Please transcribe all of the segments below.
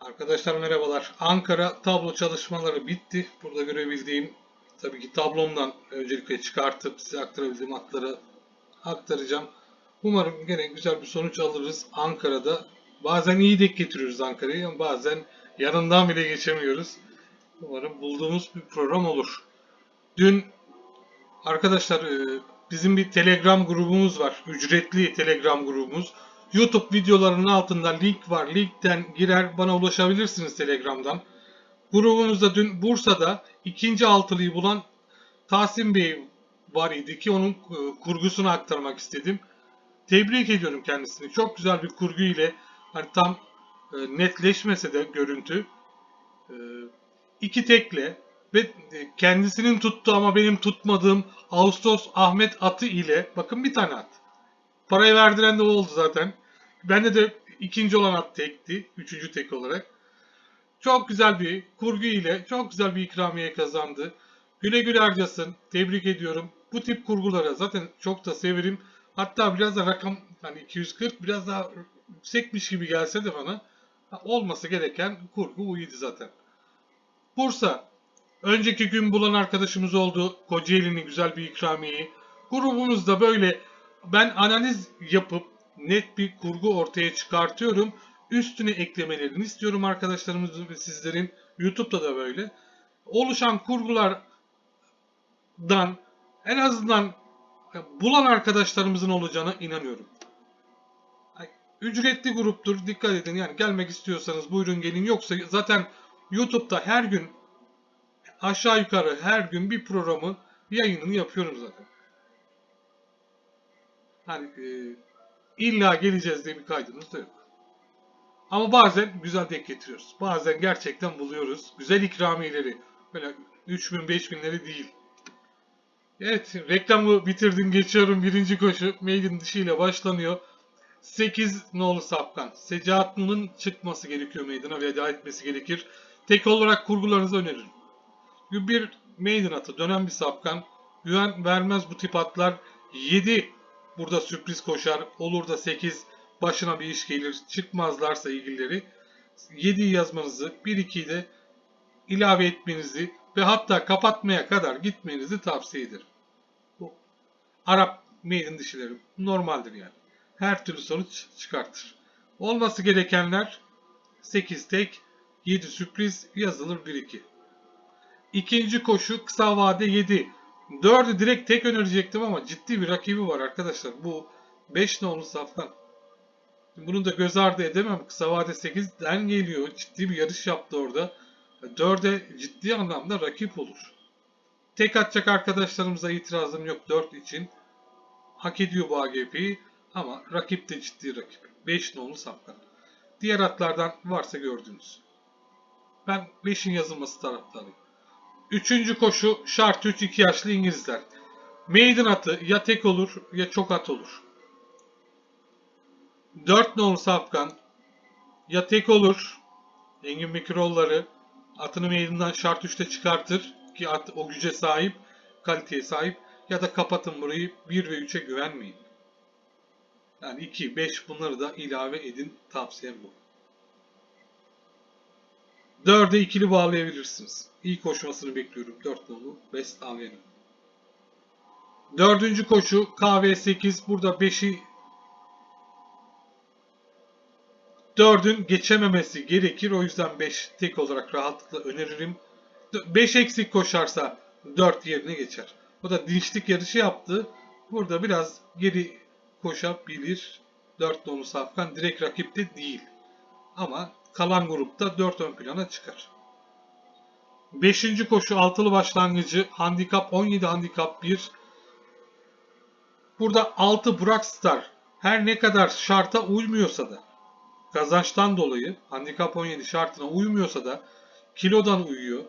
Arkadaşlar merhabalar. Ankara tablo çalışmaları bitti. Burada görebildiğim tabii ki tablomdan öncelikle çıkartıp size aktarabildiğim atları aktaracağım. Umarım gene güzel bir sonuç alırız Ankara'da. Bazen iyi denk getiriyoruz Ankara'yı ama bazen yanından bile geçemiyoruz. Umarım bulduğumuz bir program olur. Dün arkadaşlar e, bizim bir Telegram grubumuz var. Ücretli Telegram grubumuz. YouTube videolarının altında link var. Linkten girer bana ulaşabilirsiniz Telegram'dan. Grubumuzda dün Bursa'da ikinci altılıyı bulan Tahsin Bey var idi ki onun e, kurgusunu aktarmak istedim. Tebrik ediyorum kendisini. Çok güzel bir kurgu ile hani tam e, netleşmese de görüntü e, iki tekle ve kendisinin tuttuğu ama benim tutmadığım Ağustos Ahmet atı ile bakın bir tane at. Parayı verdiren de o oldu zaten. Bende de ikinci olan at tekti. Üçüncü tek olarak. Çok güzel bir kurgu ile çok güzel bir ikramiye kazandı. Güle güle harcasın. Tebrik ediyorum. Bu tip kurgulara zaten çok da severim. Hatta biraz da rakam hani 240 biraz daha yüksekmiş gibi gelse de bana olması gereken kurgu buydu zaten. Bursa. Önceki gün bulan arkadaşımız oldu. Kocaeli'nin güzel bir ikramiyeyi. Grubumuzda böyle ben analiz yapıp net bir kurgu ortaya çıkartıyorum. Üstüne eklemelerini istiyorum arkadaşlarımızın ve sizlerin. YouTube'da da böyle. Oluşan kurgulardan en azından bulan arkadaşlarımızın olacağına inanıyorum. Ücretli gruptur. Dikkat edin yani gelmek istiyorsanız buyurun gelin. Yoksa zaten YouTube'da her gün aşağı yukarı her gün bir programı yayınını yapıyorum zaten. Hani e, illa geleceğiz diye bir kaydımız da yok. Ama bazen güzel denk getiriyoruz. Bazen gerçekten buluyoruz. Güzel ikramiyeleri. Böyle 3000 5000'leri değil. Evet reklamı bitirdim geçiyorum. Birinci koşu Maiden dışıyla başlanıyor. 8 nolu sapkan. Secahatlı'nın çıkması gerekiyor meydana veda etmesi gerekir. Tek olarak kurgularınızı öneririm. Bir maiden atı dönen bir sapkan. Güven vermez bu tip atlar. 7 burada sürpriz koşar. Olur da 8 başına bir iş gelir. Çıkmazlarsa ilgilileri. 7'yi yazmanızı 1-2'yi de ilave etmenizi ve hatta kapatmaya kadar gitmenizi tavsiye ederim. Bu Arap maiden dişileri normaldir yani. Her türlü sonuç çıkartır. Olması gerekenler 8 tek, 7 sürpriz yazılır 1-2. İkinci koşu kısa vade 7. 4'ü direkt tek önerecektim ama ciddi bir rakibi var arkadaşlar. Bu 5 nolu saftan. Bunu da göz ardı edemem. Kısa vade 8'den geliyor. Ciddi bir yarış yaptı orada. 4'e ciddi anlamda rakip olur. Tek atacak arkadaşlarımıza itirazım yok 4 için. Hak ediyor bu AGP'yi ama rakip de ciddi rakip. 5 nolu safkan. Diğer atlardan varsa gördüğünüz. Ben 5'in yazılması taraftarıyım. Üçüncü koşu şart 3 2 yaşlı İngilizler. Maiden atı ya tek olur ya çok at olur. 4 nolu safkan ya tek olur. Engin Mikrolları atını meydandan şart 3'te çıkartır ki at o güce sahip, kaliteye sahip ya da kapatın burayı 1 ve 3'e güvenmeyin. Yani 2, 5 bunları da ilave edin tavsiyem bu. 4'e ikili bağlayabilirsiniz. İyi koşmasını bekliyorum. 4 nolu West Avenue. Dördüncü koşu KV8. Burada 5'i 4'ün geçememesi gerekir. O yüzden 5 tek olarak rahatlıkla öneririm. 5 eksik koşarsa 4 yerine geçer. Bu da dinçlik yarışı yaptı. Burada biraz geri koşabilir. 4 nolu Safkan direkt rakipte değil. Ama kalan grupta 4 ön plana çıkar. 5. koşu altılı başlangıcı handikap 17 handikap 1. Burada 6 Burak Star her ne kadar şarta uymuyorsa da kazançtan dolayı handikap 17 şartına uymuyorsa da kilodan uyuyor.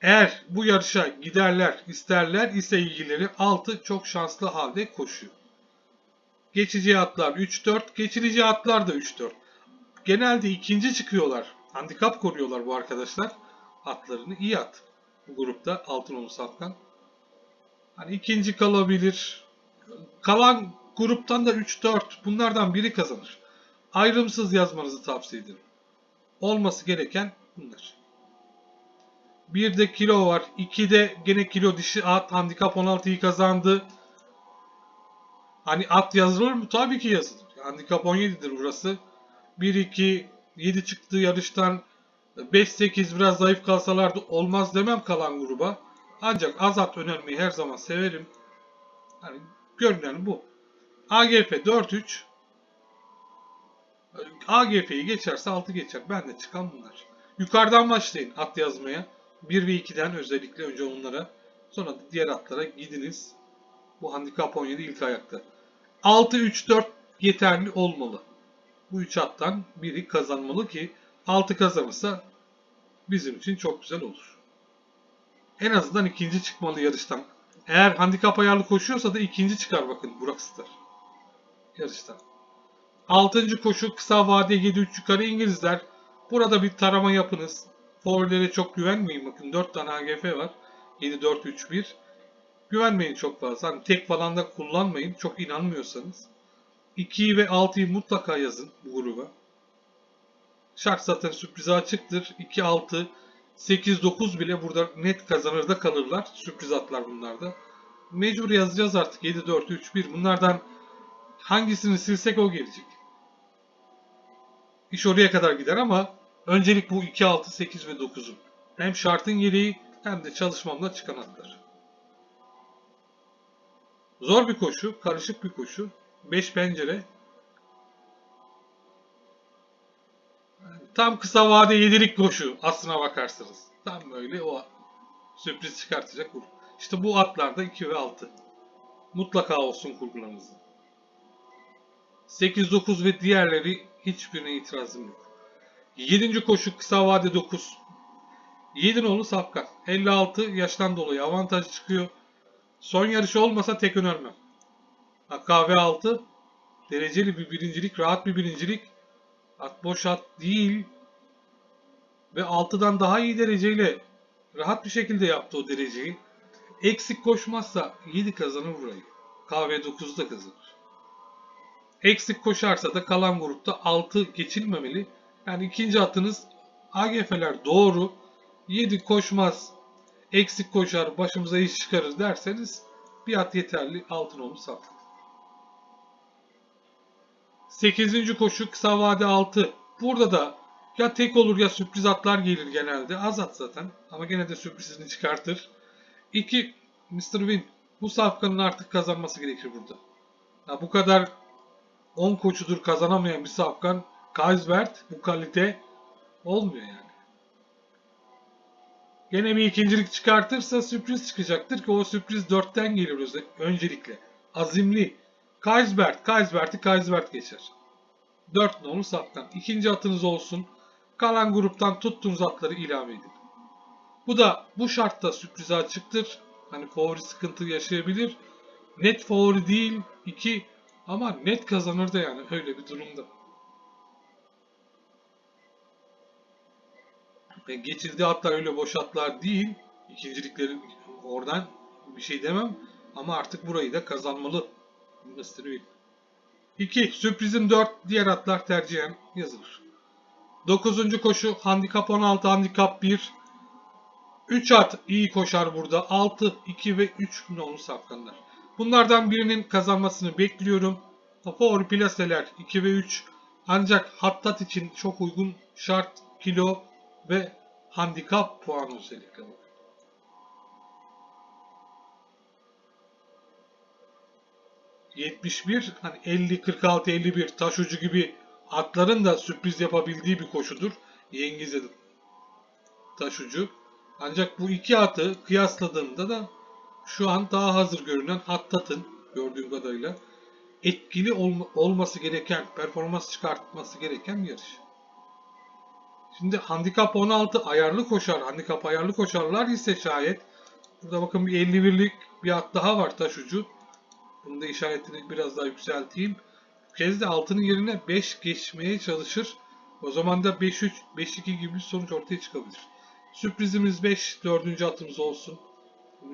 Eğer bu yarışa giderler isterler ise ilgileri 6 çok şanslı halde koşuyor. Geçici atlar 3-4, geçirici atlar da 3-4. Genelde ikinci çıkıyorlar. Handikap koruyorlar bu arkadaşlar. Atlarını iyi at. Bu grupta Altınolu Safkan. Hani ikinci kalabilir. Kalan gruptan da 3-4. Bunlardan biri kazanır. ayrımsız yazmanızı tavsiye ederim. Olması gereken bunlar. Bir de kilo var. 2'de gene kilo dişi at. Handikap 16'yı kazandı. Hani at yazılır mı? Tabii ki yazılır. Handikap 17'dir burası. 1-2 7 çıktığı yarıştan 5-8 biraz zayıf kalsalardı olmaz demem kalan gruba. Ancak az at önermeyi her zaman severim. Hani görünen bu. AGF 4-3 AGF'yi geçerse 6 geçer. Ben de çıkan bunlar. Yukarıdan başlayın at yazmaya. 1 ve 2'den özellikle önce onlara. Sonra diğer atlara gidiniz. Bu handikap 17 ilk ayakta. 6-3-4 yeterli olmalı. Bu 3 attan biri kazanmalı ki 6 kazanırsa bizim için çok güzel olur. En azından ikinci çıkmalı yarıştan. Eğer handikap ayarlı koşuyorsa da ikinci çıkar bakın Burak Star. Yarıştan. Altıncı koşu kısa vade 7-3 yukarı İngilizler. Burada bir tarama yapınız. Favorilere çok güvenmeyin. Bakın 4 tane AGF var. 7-4-3-1. Güvenmeyin çok fazla. Hani tek falan da kullanmayın. Çok inanmıyorsanız. 2'yi ve 6'yı mutlaka yazın bu gruba. Şart zaten sürprize açıktır. 2-6, 8-9 bile burada net kazanır da kalırlar. Sürpriz atlar bunlarda. Mecbur yazacağız artık 7-4-3-1. Bunlardan hangisini silsek o gelecek. İş oraya kadar gider ama öncelik bu 2, 6, 8 ve 9'un. Hem şartın gereği hem de çalışmamla çıkan atlar. Zor bir koşu, karışık bir koşu. 5 pencere. Tam kısa vade yedilik koşu aslına bakarsınız. Tam böyle o sürpriz çıkartacak grup. İşte bu atlarda 2 ve 6. Mutlaka olsun kurgularınızda. 8, 9 ve diğerleri hiçbirine itirazım yok. 7. koşu kısa vade 9. 7 nolu Safkan. 56 yaştan dolayı avantaj çıkıyor. Son yarışı olmasa tek önermem. KV 6 dereceli bir birincilik, rahat bir birincilik. At boş at değil. Ve 6'dan daha iyi dereceyle rahat bir şekilde yaptı o dereceyi. Eksik koşmazsa 7 kazanır burayı. KV 9'u da kazanır. Eksik koşarsa da kalan grupta 6 geçilmemeli. Yani ikinci atınız AGF'ler doğru. 7 koşmaz, eksik koşar, başımıza iş çıkarır derseniz bir at yeterli. Altın onu sat. 8. koşu kısa vade 6. Burada da ya tek olur ya sürpriz atlar gelir genelde. Az at zaten ama gene de sürprizini çıkartır. 2. Mr. Win. Bu safkanın artık kazanması gerekir burada. Ya bu kadar 10 koçudur kazanamayan bir safkan Kaisbert bu kalite olmuyor yani. Gene bir ikincilik çıkartırsa sürpriz çıkacaktır ki o sürpriz 4'ten gelir öncelikle. Azimli. Kaisbert, Kaisbert'i Kaisbert geçer. 4 nolu safkan. İkinci atınız olsun. Kalan gruptan tuttuğunuz atları ilave edin. Bu da bu şartta sürprize açıktır. Hani favori sıkıntı yaşayabilir. Net favori değil. 2 ama net kazanır da yani öyle bir durumda. Ve geçildiği atlar öyle boş atlar değil. İkinciliklerin oradan bir şey demem. Ama artık burayı da kazanmalı. Mr. Win. 2. Sürprizin 4 diğer atlar tercihen yazılır. 9. koşu handikap 16 handikap 1. 3 at iyi koşar burada. 6, 2 ve 3 nolu safkanlar. Bunlardan birinin kazanmasını bekliyorum. Favori plaseler 2 ve 3. Ancak hattat için çok uygun şart, kilo ve handikap puanı özellikle. 71 hani 50 46 51 taş ucu gibi atların da sürpriz yapabildiği bir koşudur. Yengiz taş ucu. Ancak bu iki atı kıyasladığımda da şu an daha hazır görünen Hattat'ın gördüğüm kadarıyla etkili olma, olması gereken, performans çıkartması gereken bir yarış. Şimdi handikap 16 ayarlı koşar, handikap ayarlı koşarlar ise şayet burada bakın bir 51'lik bir at daha var taş ucu. Bunu da işaretini biraz daha yükselteyim. Bu kez de altının yerine 5 geçmeye çalışır. O zaman da 5-3, 5-2 gibi bir sonuç ortaya çıkabilir. Sürprizimiz 5, dördüncü atımız olsun.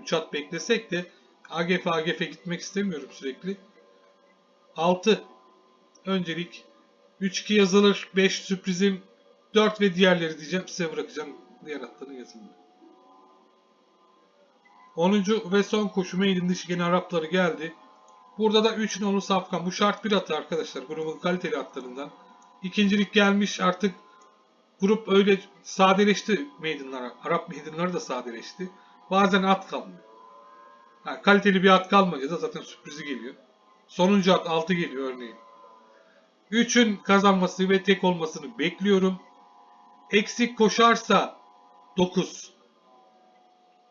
3 at beklesek de AGF AGF gitmek istemiyorum sürekli. 6. Öncelik 3-2 yazılır. 5 sürprizim. 4 ve diğerleri diyeceğim. Size bırakacağım. Diğer atların yazımını. 10. ve son koşu mailin dışı gene Arapları geldi. Burada da 3 nolu safkan. Bu şart bir atı arkadaşlar. Grubun kaliteli atlarından. İkincilik gelmiş artık grup öyle sadeleşti maidenlar. Arap maidenları da sadeleşti. Bazen at kalmıyor. Ha, kaliteli bir at kalmayınca da zaten sürprizi geliyor. Sonuncu at 6 geliyor örneğin. 3'ün kazanması ve tek olmasını bekliyorum. Eksik koşarsa 9.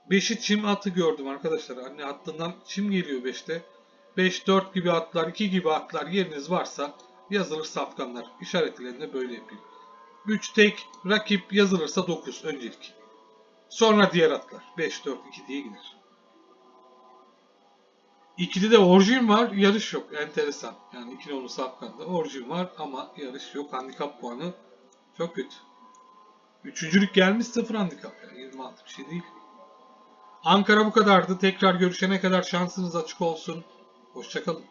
5'i çim atı gördüm arkadaşlar. Anne hattından çim geliyor 5'te. 5-4 gibi atlar, 2 gibi atlar yeriniz varsa yazılır safkanlar. İşaretlerinde böyle yapayım. 3 tek, rakip yazılırsa 9 öncelik. Sonra diğer atlar. 5-4-2 diye gider. İkili de orijin var, yarış yok. Enteresan. Yani iki nolu safkanda orijin var ama yarış yok. Handikap puanı çok kötü. Üçüncülük gelmiş sıfır handikap. Yani 26 bir şey değil. Ankara bu kadardı. Tekrar görüşene kadar şansınız açık olsun. Hoşçakalın.